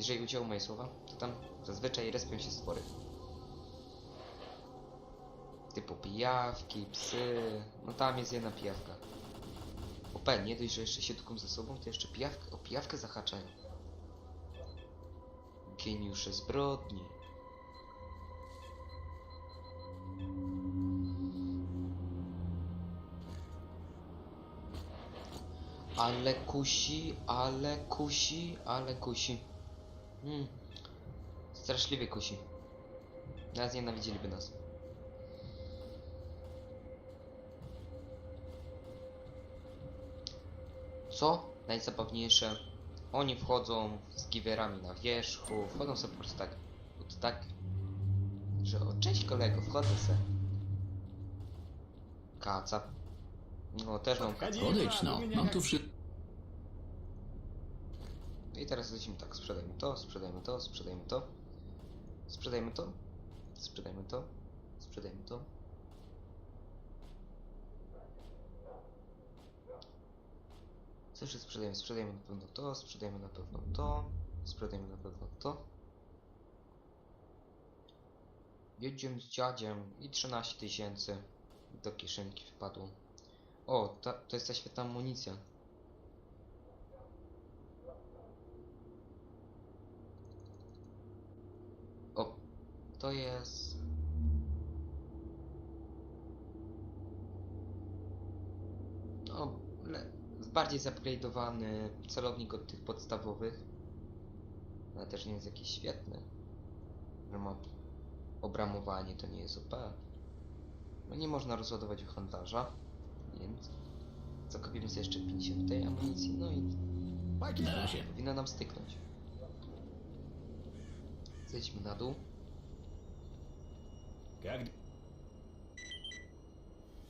Jeżeli udział moje słowa, to tam zazwyczaj respią się stwory. Typu pijawki, psy. No tam jest jedna pijawka. Opel, nie dość, że jeszcze się tuką ze sobą, to jeszcze pijawkę, o pijawkę zahaczają. Geniusze zbrodni. Ale kusi, ale kusi, ale kusi. Hmm. Straszliwie kusi. Nas nienawidzieliby nas. Co najzabawniejsze, oni wchodzą z giwerami na wierzchu, wchodzą sobie po prostu tak, od tak, że o cześć kolego, wchodzę se. Kaca. No też mam kaca. Odejdź no, mam tu wszystko. I teraz lecimy tak, sprzedajmy to, sprzedajmy to, sprzedajmy to, sprzedajmy to, sprzedajmy to, sprzedajmy to. Co sprzedajemy? Na pewno to, sprzedajemy na pewno to, sprzedajemy na pewno to. Jedziemy z dziadziem i 13 tysięcy do kieszonki wpadło. O, ta, to jest ta świetna amunicja. O, to jest. Le... bardziej zupgrade'owany celownik od tych podstawowych. Ale też nie jest jakiś świetny. Że ma obramowanie, to nie jest OP. No nie można rozładować w handlarza, więc zakupimy sobie jeszcze 50 tej amunicji, no i razie. powinno nam styknąć. Zejdźmy na dół. Jak...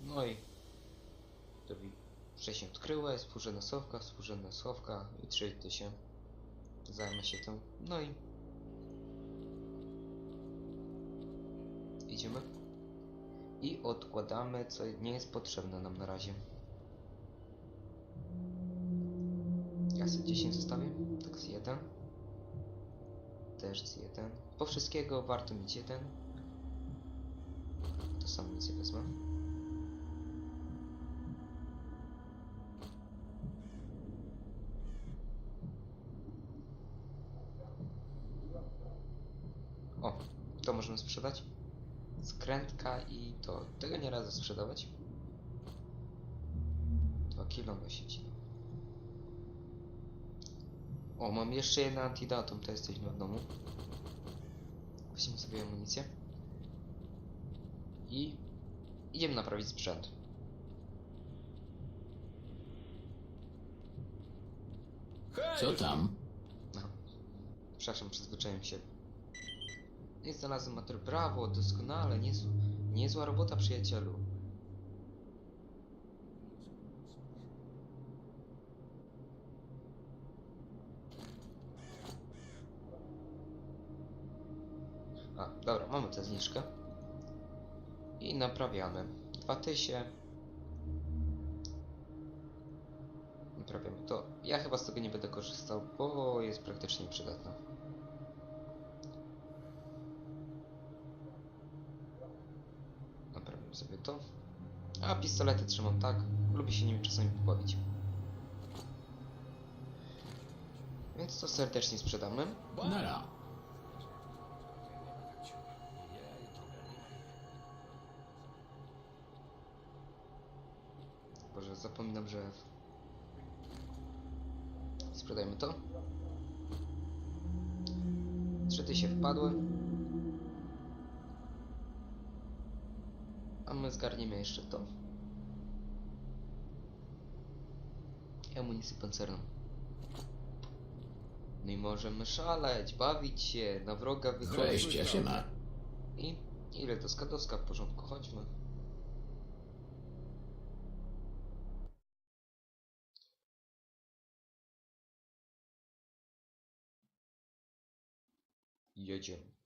No i robi 6 odkryłe, współrzędna słowka, współrzędna słowka i 3000. Zajmę się tym. No i idziemy i odkładamy, co nie jest potrzebne nam na razie. Ja sobie 10 zostawię, tak z 1. Też z 1. Po wszystkiego warto mieć jeden. To samo nic nie wezmę. O, to możemy sprzedać. Skrętka i to. Tego nie radzę sprzedawać. 2 kilo nosić. O, mam jeszcze jedno antidatum, to jesteśmy w domu. Weźmy sobie amunicję. I idziemy naprawić sprzęt. Co tam? No. Przepraszam, przyzwyczaiłem się. Nie znalazłem materiał. Brawo, doskonale, niezł, niezła robota, przyjacielu. A, dobra, mamy tę zniżkę. I naprawiamy. Dwa tysie. Naprawiamy to. Ja chyba z tego nie będę korzystał, bo jest praktycznie przydatna. Naprawimy sobie to. A pistolety trzymam tak. Lubię się nimi czasami pobawić. Więc to serdecznie sprzedamy. Nara. Boże, zapominam, że... Sprzedajmy to. Trzy ty się wpadły. A my zgarniemy jeszcze to. I amunicję pancerną. No i możemy szaleć, bawić się, na wroga Cześć, wychodzić. jak się ma? I ile to skadoska w porządku, chodźmy. Jedziemy.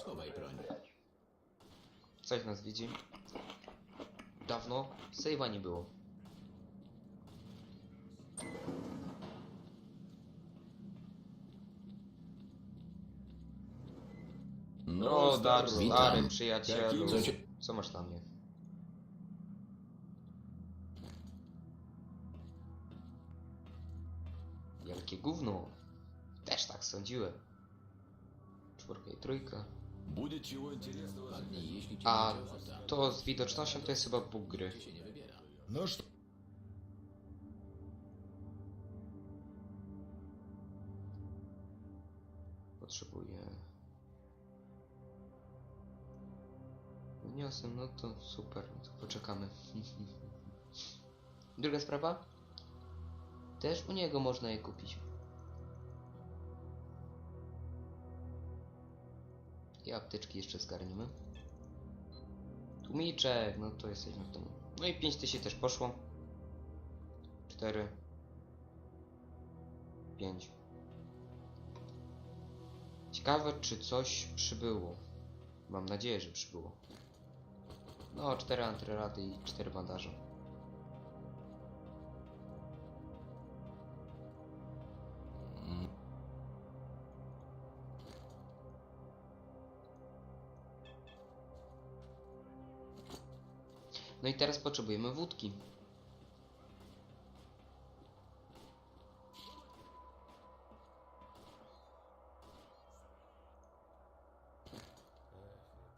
Schowaj broń. Coś nas widzi. Dawno save'a nie było. No, dar, witam. stary przyjacielu. Co cię... Co masz na mnie? Wielkie gówno. Też tak sądziłem. Czwórka i trójka. Будет чего интересного. Ładniej, jeśli cię A będzie ochota. to z widocznością to jest chyba bóg gry. Czy się nie wybiera? Ну что? Potrzebuję. Wniosę, no to super, no to poczekamy. Druga sprawa. Też u niego można je kupić. I apteczki jeszcze zgarnimy. Tłumiczek, no to jesteśmy w domu. No i 5000 też poszło. 4 5 Ciekawe, czy coś przybyło. Mam nadzieję, że przybyło. No, 4 antyrady i 4 bandaże. No i teraz potrzebujemy wódki.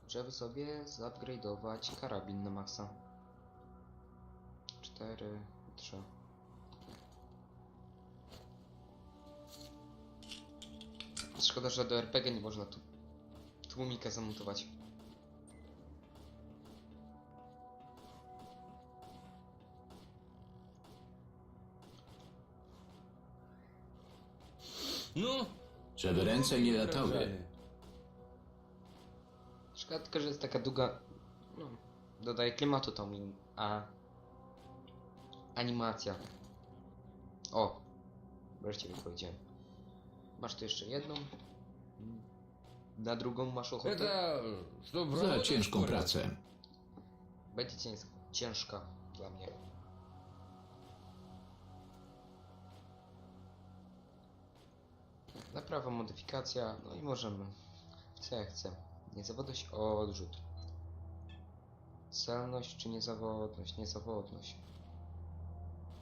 Żeby sobie zupgrade'ować karabin na maksa. 4, 3. Szkoda, że do RPG nie można tu tłumika zamontować. No, Żeby ręce nie latały. Szkoda tylko, że jest taka długa... No, dodaje klimatu tą min... A... Animacja. O! Wreszcie wypowiedziałem. Masz tu jeszcze jedną. Na drugą masz ochotę. Za ciężką pracę. Będzie ciężka dla mnie. Naprawa, modyfikacja, no i możemy. Co ja chcę? Niezawodność, odrzut. Celność czy niezawodność? Niezawodność.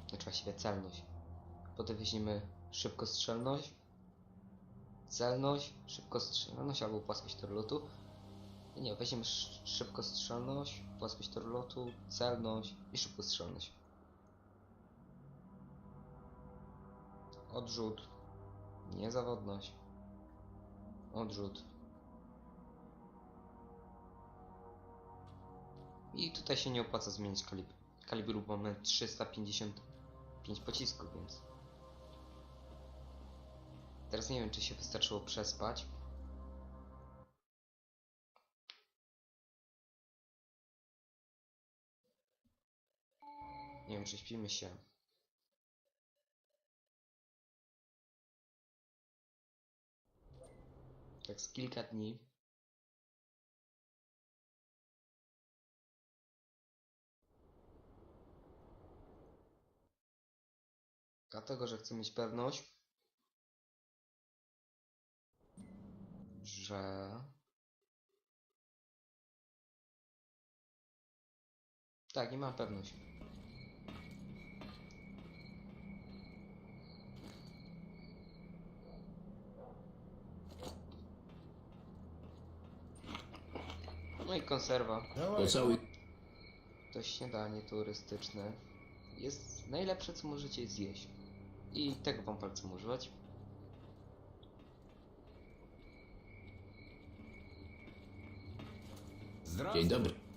Znaczy właściwie celność. Potem weźmiemy szybkostrzelność, celność, szybkostrzelność albo płaskość toru lotu. Nie, weźmiemy sz- szybkostrzelność, płaskość toru lotu, celność i szybkostrzelność. Odrzut. Niezawodność. Odrzut. I tutaj się nie opłaca zmienić kalibru. Kalibru mamy 355 pocisków, więc... Teraz nie wiem, czy się wystarczyło przespać. Nie wiem, czy śpimy się. Tak z kilka dni. Dlatego, że chcę mieć pewność, że tak, nie mam pewność. No i konserwa. Po całej To śniadanie turystyczne jest najlepsze, co możecie zjeść. I tego wam palcem używać. Dzień dobry.